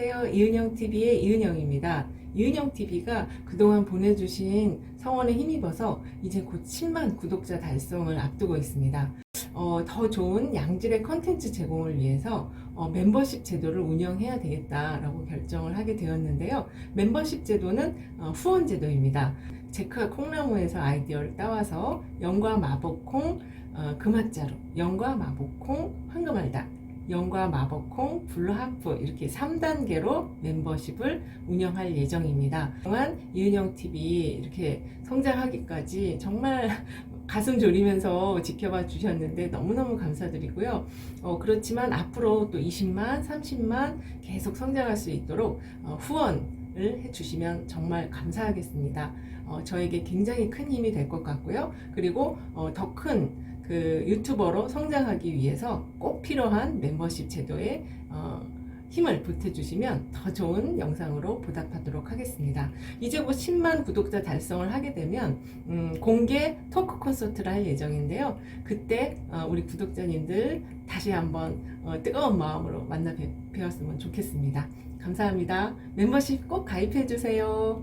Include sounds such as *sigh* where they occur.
이은영TV의 이은영입니다. 이은영TV가 그동안 보내주신 성원에 힘입어서 이제 곧 10만 구독자 달성을 앞두고 있습니다. 어, 더 좋은 양질의 컨텐츠 제공을 위해서 어, 멤버십 제도를 운영해야 되겠다라고 결정을 하게 되었는데요. 멤버십 제도는 어, 후원 제도입니다. 제크가 콩나무에서 아이디어를 따와서 영과 마법콩, 어, 금화자루, 영과 마법콩, 황금알다, 영과 마법콩, 블루하프 이렇게 3단계로 멤버십을 운영할 예정입니다. 그동안 이은영TV 이렇게 성장하기까지 정말 *laughs* 가슴 졸이면서 지켜봐 주셨는데 너무너무 감사드리고요. 어, 그렇지만 앞으로 또 20만, 30만 계속 성장할 수 있도록 어, 후원 을 해주시면 정말 감사하겠습니다. 어, 저에게 굉장히 큰 힘이 될 것 같고요. 그리고 어, 더큰 그 유튜버로 성장하기 위해서 꼭 필요한 멤버십 제도에 어, 힘을 보태주시면 더 좋은 영상으로 보답하도록 하겠습니다. 이제 곧 10만 구독자 달성을 하게 되면 음, 공개 토크 콘서트를 할 예정인데요. 그때 어, 우리 구독자님들 다시 한번 어, 뜨거운 마음으로 만나 뵙, 뵈었으면 좋겠습니다. 감사합니다. 멤버십 꼭 가입해 주세요.